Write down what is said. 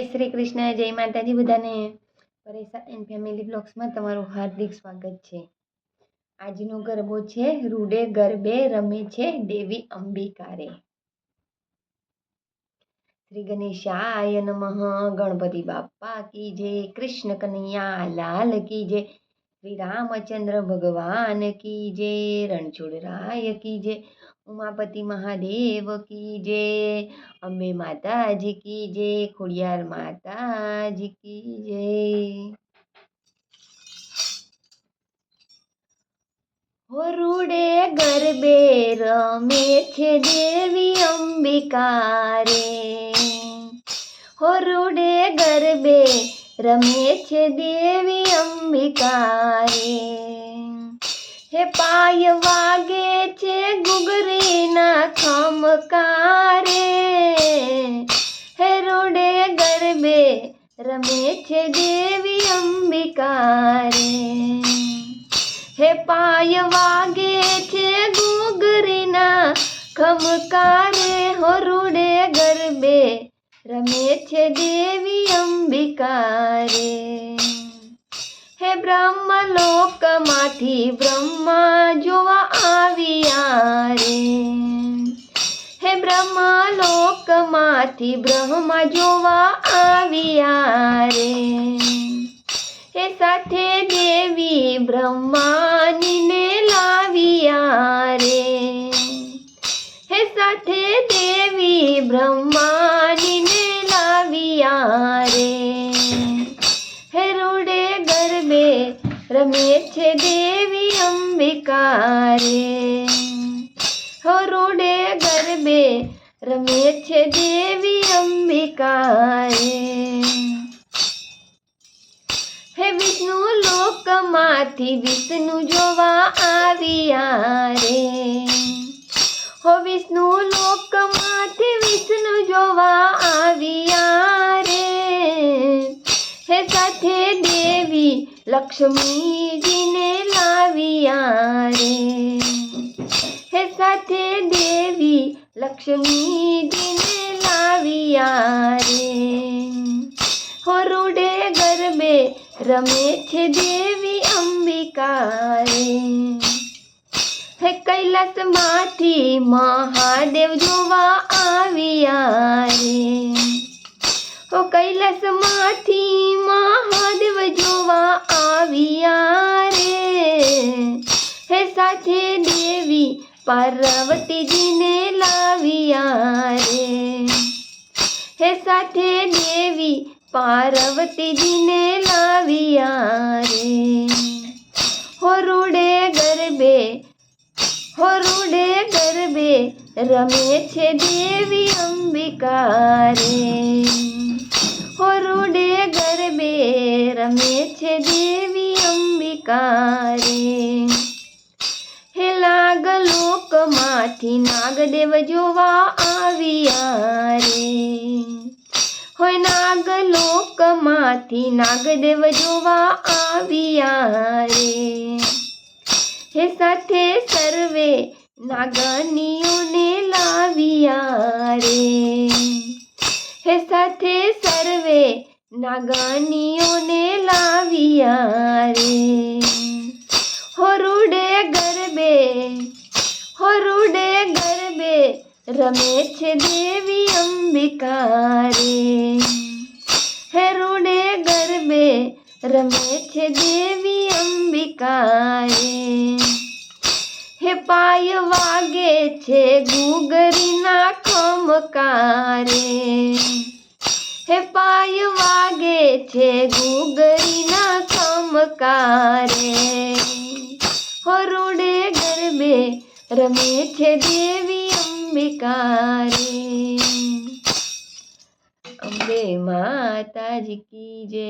શ્રી કૃષ્ણ, જય માતાજી બધાને. પરેશા એન્ડ ફેમિલી બ્લોગ્સમાં તમારું હાર્દિક સ્વાગત છે. આજનો ગરબો છે, રૂડે ગરબે રમે છે દેવી અંબિકારે. શ્રી ગણેશાય નમઃ, ગણપતિ બાપ્પા કી જય, કૃષ્ણ કનૈયા, લાલ કી જય, શ્રી રામચંદ્ર ભગવાન કી જય, રણછોડરાય કી જય ઉમાપતિ મહાદેવ કી જય અંબે માતાજી કી જય ખોડિયાર માતાજી કી જય હોરુડે ગરબે રમે છે દેવી અંબિકા રે હોરુડે ગરબે રમે છે દેવી અંબિકા રે હે પાય વાગે છે ગુગરીના ખમકારે હે રોડે ગરબે રમે છે દેવી અંબિકારે. હે પાય વાગે છે ગુગરીના ખમકારે, હો રૂડે ગરબે રમે છે દેવી અંબિકારે. હે બ્રહ્મ લોકમાંથી બ્રહ્મા જોવા આવ્યા રે. બ્રહ્મ લોકમાંથી બ્રહ્મા જોવા આવ્યા રે. હે સાથે દેવી બ્રહ્માનીને લાવ્યા રે. હે સાથે દેવી બ્રહ્માનીને લાવ્યા રે. હે રૂડે ગરબે રમે છે દેવી અંબિકા રે. રમે છે દેવી અંબિકા રે હે વિષ્ણુ લોકમાંથી વિષ્ણુ જોવા આવ્યા રે હો વિષ્ણુ લોકમાંથી વિષ્ણુ જોવા આવ્યા રે હે સાથે દેવી લક્ષ્મીજીને લાવ્યા રે હે સાથે દેવી લક્ષ્મીજીને લાવ્યા રે હો રૂડે ગરબે રમે છે દેવી અંબિકા રે હે કૈલાસમાંથી મહાદેવ જોવા આવ્યા રે હો કૈલાસમાંથી મહાદેવ જોવા આવ્યા રે હે સાથે દેવી પાર્વતીજીને લાવ્યા રે હે સાથે દેવી પાર્વતીજીને લાવ્યા રે હો રૂડે ગરબે હો રૂડે ગરબે રમે છે દેવી અંબિકા રે હો રૂડે ગરબે રમે છે દેવી અંબિકા રે લોકમાંથી નાગદેવ જોવા આવ્યા રે. હોય નાગ લોકમાંથી નાગદેવ જોવા આવ્યા રે. હે સાથે સર્વે નાગનીઓને લાવ્યા રે. હે સાથે સર્વે નાગનીઓને લાવ્યા રે. હોરુડે ગરબે ગરબે રમે છે દેવી અંબિકારે. હે રૂડે ગરબે રમે છે દેવી અંબિકા રે હે પાય વાગે છે ઘૂગરીના ખમકારે. હે પાય વાગે છે ઘૂગરીના ખમકારે. હો રૂડે ગરબે રમે છે દેવી અંબિકા રે અંબે માતાજી કી જય